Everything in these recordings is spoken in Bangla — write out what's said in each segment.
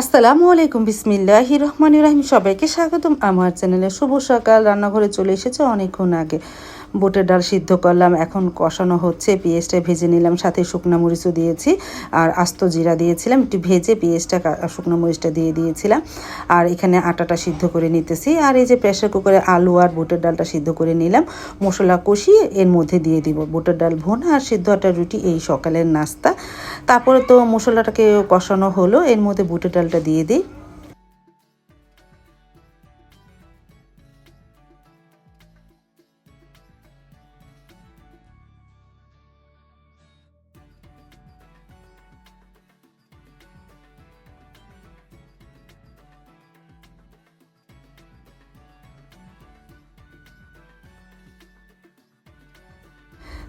আসসালামু আলাইকুম বিসমিল্লাহ রহমান রাহিম। সবাইকে স্বাগতম। আমার চ্যানেলে শুভ সকাল। রান্নাঘরে চলে এসেছে অনেকক্ষণ আগে। বুটের ডাল সিদ্ধ করলাম। এখন কষানো হচ্ছে। পেঁয়াজটা ভেজে নিলাম, সাথে শুকনো মরিচও দিয়েছি। আর আস্ত জিরা দিয়েছিলাম, একটু ভেজে পেঁয়াজটা শুকনো মরিচটা দিয়ে দিয়েছিলাম। আর এখানে আটাটা সিদ্ধ করে নিতেছি। আর এই যে প্রেশার কুকারে আলু আর বুটের ডালটা সিদ্ধ করে নিলাম, মশলা কষিয়ে এর মধ্যে দিয়ে দিব। বুটের ডাল ভোনা আর সিদ্ধ আটা রুটি, এই সকালের নাস্তা। তারপরে তো মশলাটাকে কষানো হলো, এর মধ্যে বুটের ডালটা দিয়ে দিই।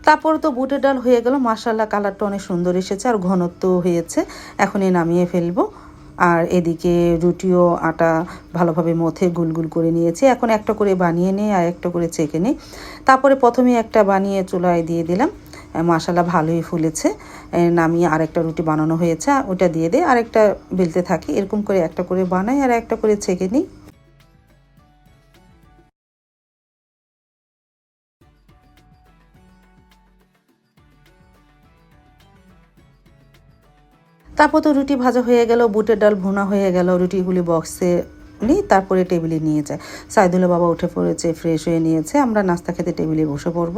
তারপরে তো বুটের ডাল হয়ে গেল। মাসাল্লাহ কালারটা অনেক সুন্দর এসেছে আর ঘনত্ব হয়েছে। এখন এ নামিয়ে ফেলব। আর এদিকে রুটিও, আটা ভালোভাবে মথে গুলগুল করে নিয়েছি। এখন একটা করে বানিয়ে নিই আর একটা করে চেকে নিই। তারপরে প্রথমে একটা বানিয়ে চুলায় দিয়ে দিলাম। মাসালা ভালোই ফুলেছে। নামিয়ে আরেকটা রুটি বানানো হয়েছে। ওটা দিয়ে দিই আরেকটা বেলতে থাকি। এরকম করে একটা করে বানাই আর একটা করে ছেঁকে নিই। তারপর তো রুটি ভাজা হয়ে গেল, বুটের ডাল ভুনা হয়ে গেল রুটিগুলি বক্সে নিই তারপরে টেবিলে নিয়ে যায়। সাইদুল্লাহ বাবা উঠে পড়েছে ফ্রেশ হয়ে নিয়েছে। আমরা নাস্তা খেতে টেবিলে বসে পড়ব।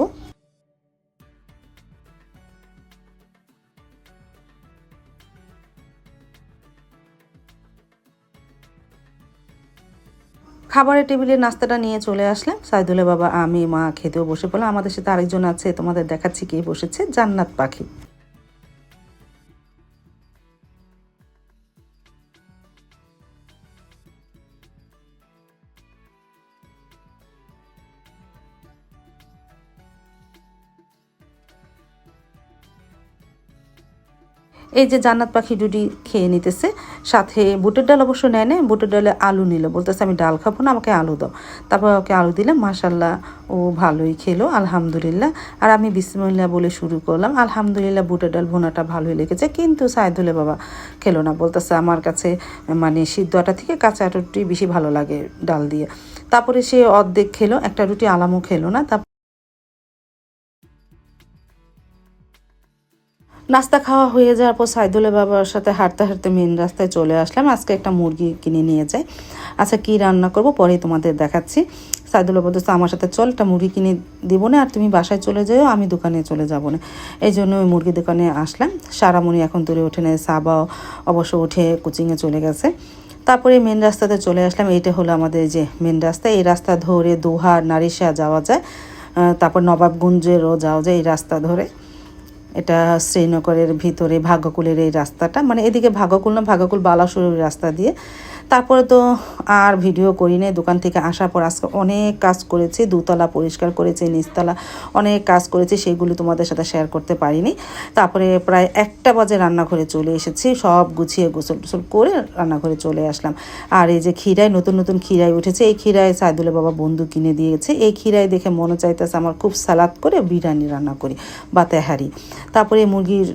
খাবারের টেবিলে নাস্তাটা নিয়ে চলে আসলাম। সাইদুল্লাহ বাবা, আমি, মা খেতেও বসে পড়লাম। আমাদের সাথে আরেকজন আছে, তোমাদের দেখাচ্ছি কে বসেছে। জান্নাত পাখি। এই যে জান্নাত পাখি ডুডি খেয়ে নিতেছে, সাথে বুটের ডাল অবশ্য নেয় না বুটের ডালে আলু নিল, বলতেছে, আমি ডাল খাব না, আমাকে আলু দাও। তারপর ওকে আলু দিলাম মাসাল্লাহ ও ভালোই খেলো, আলহামদুলিল্লাহ। আর আমি বিসমিল্লাহ বলে শুরু করলাম, আলহামদুলিল্লাহ, বুটের ডাল ভুনাটা ভালোই লেগেছে, কিন্তু সাইদুলে বাবা খেলো না। বলতেছে, আমার কাছে মানে সিদ্ধ আটা থেকে কাঁচা আটাটি বেশি ভালো লাগে ডাল দিয়ে। তারপরে সে অর্ধেক খেলো, একটা রুটি আলামও খেলো না, তারপর নাস্তা খাওয়া হয়ে যাওয়ার পর সাইদুলের বাবার সাথে হাঁটতে হাঁটতে মেন রাস্তায় চলে আসলাম। আজকে একটা মুরগি কিনে নিয়ে যাই। আচ্ছা কি রান্না করব? পরেই তোমাদের দেখাচ্ছি। সাইদুল্লাহ বলতেছে, আমার সাথে চল, একটা মুরগি কিনে দেবো না, আর তুমি বাসায় চলে যাও, আমি দোকানে চলে যাব না। এই জন্য ওই মুরগি দোকানে আসলাম। সারামণি এখন তুলে ওঠে নেয় সাবাও অবশ্য উঠে কোচিংয়ে চলে গেছে। তারপরে মেন রাস্তাতে চলে আসলাম। এইটা হলো আমাদের যে মেন রাস্তা। এই রাস্তা ধরে দোহার নারিশা যাওয়া যায়। তারপর নবাবগঞ্জেরও যাওয়া যায় এই রাস্তা ধরে। এটা শ্রীনগরের ভিতরে ভাগ্যকুলের এই রাস্তাটা মানে এদিকে ভাগ্যকুল না ভাগ্যকুল বালাসুরের রাস্তা দিয়ে তারপরে তো আর ভিডিও করি নাই দোকান থেকে আসার পর আজকে অনেক কাজ করেছি। দুতলা পরিষ্কার করেছি, নিচতলা অনেক কাজ করেছি সেইগুলি তোমাদের সাথে শেয়ার করতে পারিনি। তারপরে প্রায় একটা বাজে রান্নাঘরে চলে এসেছি। সব গুছিয়ে গোসল টোসল করে রান্নাঘরে চলে আসলাম। আর এই যে ক্ষীরায়, নতুন নতুন ক্ষীরায় উঠেছে। এই ক্ষীরায় সাইদুলের বাবা বন্ধু কিনে দিয়েছে। এই ক্ষীরায় দেখে মনে চাইতেছে আমার খুব সালাদ করে বিরিয়ানি রান্না করি বা তেহারি। তারপরে মুরগির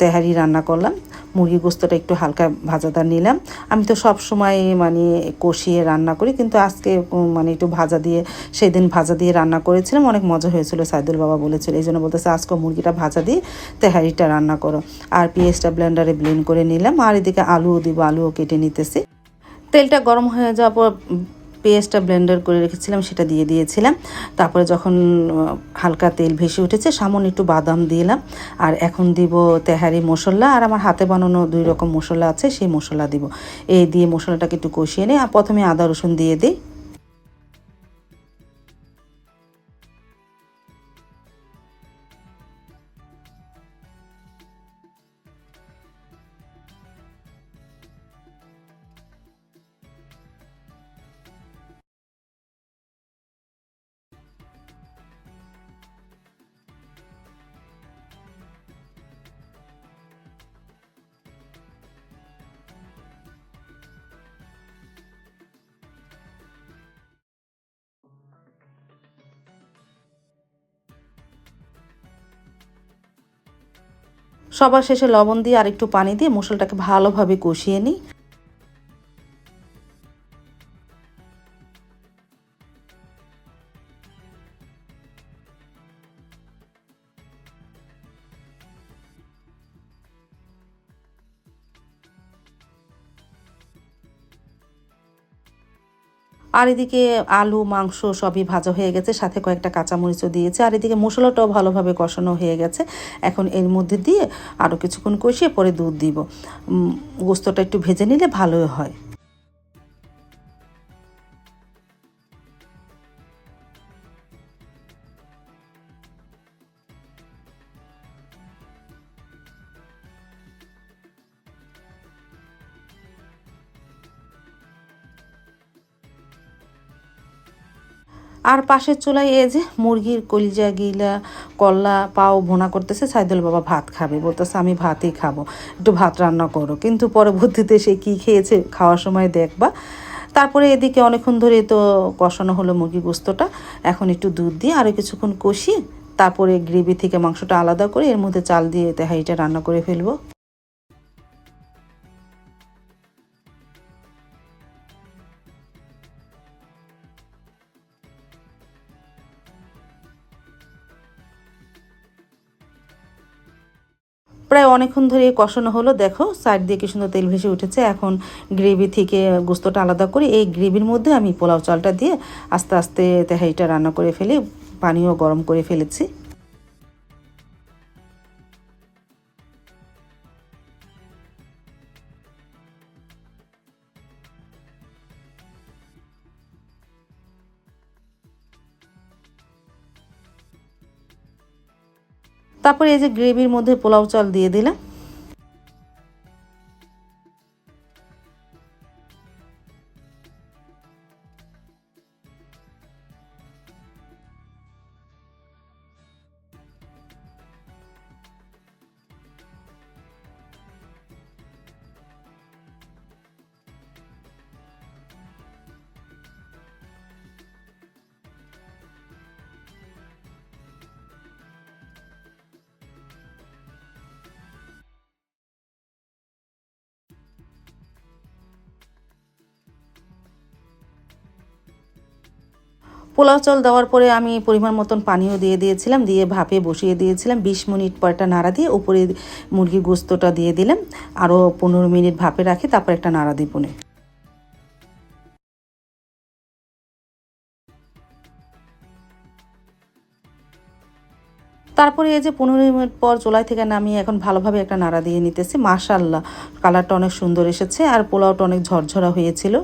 তেহারি রান্না করলাম। মুরগি গোস্তটা একটু হালকা ভাজাদার নিলাম। আমি তো সব সময় মানে কষিয়ে রান্না করি, কিন্তু আজকে মানে একটু ভাজা দিয়ে, সেদিন ভাজা দিয়ে রান্না করেছিলাম, অনেক মজা হয়েছিল, সাইদুল বাবা বলেছিল। এই জন্য বলতেছে, আজকে মুরগিটা ভাজা দিয়ে তেহারিটা রান্না করো। আর পেঁয়াজটা ব্লেন্ডারে ব্লেন্ড করে নিলাম, আর এদিকে আলুও দিব, আলুও কেটে নিতেছি। তেলটা গরম হয়ে যাওয়ার পর পেঁয়াজটা ব্লেন্ডার করে রেখেছিলাম, সেটা দিয়ে দিয়েছিলাম। তারপরে যখন হালকা তেল ভেসে উঠেছে সামান্য একটু বাদাম দিলাম। আর এখন দিব তেহারি মশলা, আর আমার হাতে বানানো দুই রকম মশলা আছে, সেই মশলা দিব। এই দিয়ে মশলাটাকে একটু কষিয়ে নিই, আর প্রথমে আদা রসুন দিয়ে দিই। সবার শেষে লবণ দিয়ে আর একটু পানি দিয়ে মশলাটাকে ভালোভাবে কষিয়ে নিই। আর এদিকে আলু, মাংস সবই ভাজা হয়ে গেছে, সাথে কয়েকটা কাঁচামরিচও দিয়েছে। আর এদিকে মশলাটাও ভালোভাবে কষানো হয়ে গেছে। এখন এর মধ্যে দিয়ে আরও কিছুক্ষণ কষিয়ে পরে দুধ দিব। গোস্তটা একটু ভেজে নিলে ভালোই হয়। আর পাশের চুলায় এই যে মুরগির কলিজা গিলা কল্লা পাও ভোনা করতেছে, সাইদুল বাবা ভাত খাবে। বলতেছে, আমি ভাতই খাব। একটু ভাত রান্না করো। কিন্তু পরবর্তীতে সে কি খেয়েছে, খাওয়ার সময় দেখবা। তারপরে এদিকে অনেকক্ষণ ধরে তো কষানো হলো মুরগি গোস্তটা। এখন একটু দুধ দিয়ে আরও কিছুক্ষণ কষিয়ে, তারপরে গ্রেভি থেকে মাংসটা আলাদা করে এর মধ্যে চাল দিয়ে তেহাইটা রান্না করে ফেলব। প্রায় অনেকক্ষণ ধরে কষানো হলো। দেখো সাইড দিয়ে কি সুন্দর তেল ভেসে উঠেছে। এখন গ্রেভি থেকে গোস্তটা আলাদা করে এই গ্রেভির মধ্যে আমি পোলাও চালটা দিয়ে আস্তে আস্তে তেহাইটা রান্না করে ফেলি পানিও গরম করে ফেলেছি। তারপরে এই যে গ্রেভির মধ্যে পোলাও চাল দিয়ে দিলাম। পোলাও চাল দেওয়ার পরে আমি পরিমাণ মতন পানিও দিয়ে দিয়েছিলাম, দিয়ে ভাপে বসিয়ে দিয়েছিলাম। বিশ মিনিট পর একটা নাড়া দিয়ে উপরে মুরগির গোস্তটা দিয়ে দিলাম। আরও পনেরো মিনিট ভাপে রাখি, তারপর একটা নাড়া দিব নে। তারপরে এই যে পনেরো মিনিট পর চোলাই থেকে নামিয়ে এখন ভালোভাবে একটা নাড়া দিয়ে নিতেছি। মাশাল্লাহ কালারটা অনেক সুন্দর এসেছে। আর পোলাওটা অনেক ঝরঝরা হয়েছিল।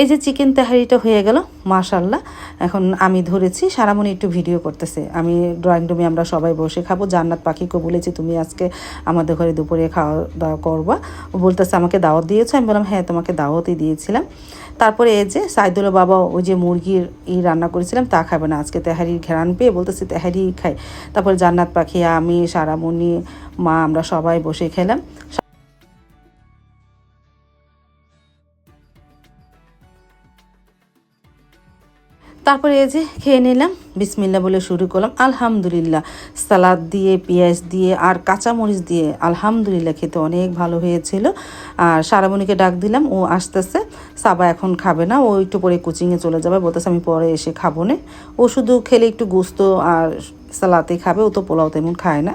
এই যে চিকেন তেহারিটা হয়ে গেল মাশাল্লাহ এখন আমি ধরেছি, সারামণি একটু ভিডিও করতেছে। আমি ড্রয়িং রুমে আমরা সবাই বসে খাব। জান্নাত পাখিকে বলেছি, তুমি আজকে আমাদের ঘরে দুপুরে খাওয়া দাওয়া করবা। বলতেছে, আমাকে দাওয়াত দিয়েছ? আমি বললাম হ্যাঁ তোমাকে দাওয়াতই দিয়েছিলাম। তারপরে এই যে সাইদুল বাবা ওই যে মুরগির ই রান্না করেছিলাম, তা খাবে না। আজকে তেহারির ঘেরান পেয়ে বলতেছে, তেহারি খাই। তারপরে জান্নাত পাখি, আমি, সারামণি, মা, আমরা সবাই বসে খেলাম। তারপরে এই যে খেয়ে নিলাম বিসমিল্লা বলে শুরু করলাম, আলহামদুলিল্লাহ। সালাদ দিয়ে, পেঁয়াজ দিয়ে আর কাঁচামরিচ দিয়ে আলহামদুলিল্লাহ খেতে অনেক ভালো হয়েছিল। আর সারামণিকে ডাক দিলাম, ও আসতেছে, সাবা এখন খাবে না, ও একটু পরে কোচিংয়ে চলে যাবে, বলতেছে আমি পরে এসে খাব না। ও শুধু খেলে একটু গোস্ত আর সালাতে খাবে, ও তো পোলাও তেমন খায় না।